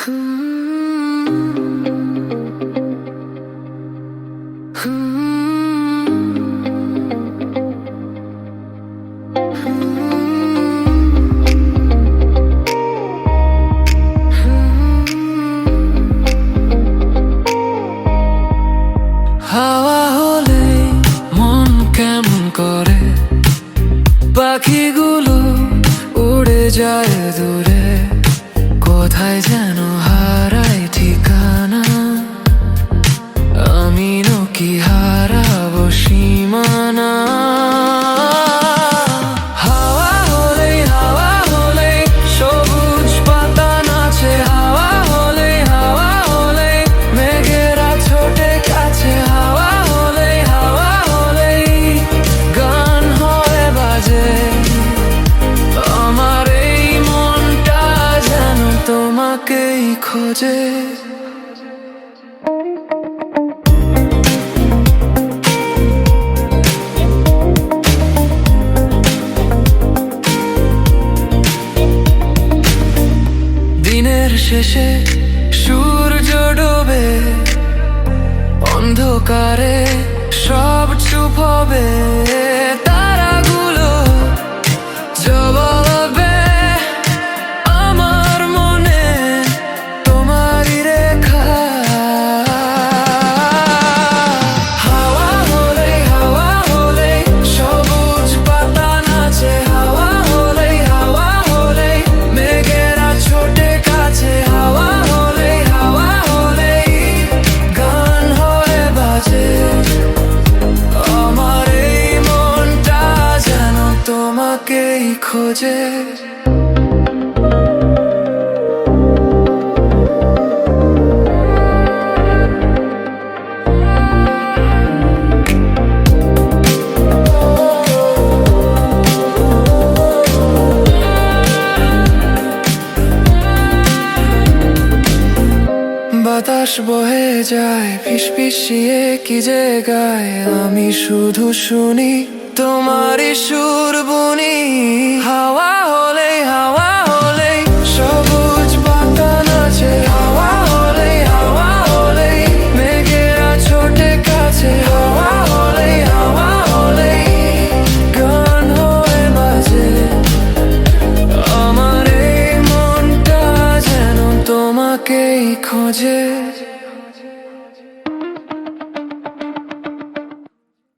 হাওয়া হলে মন কেমন করে? পাখিগুলো উড়ে যায় দূরে। কোথায় যেন তোমাকেই খোঁজে। দিনের শেষে সূর্য ডোবে অন্ধকারে সব চুপ হবে। খোঁজে। বাতাস বহে যায় ফিসফিসিয়ে কি যে গায় আমি শুধু শুনি তোমারই সুর বুনি। খোঁজে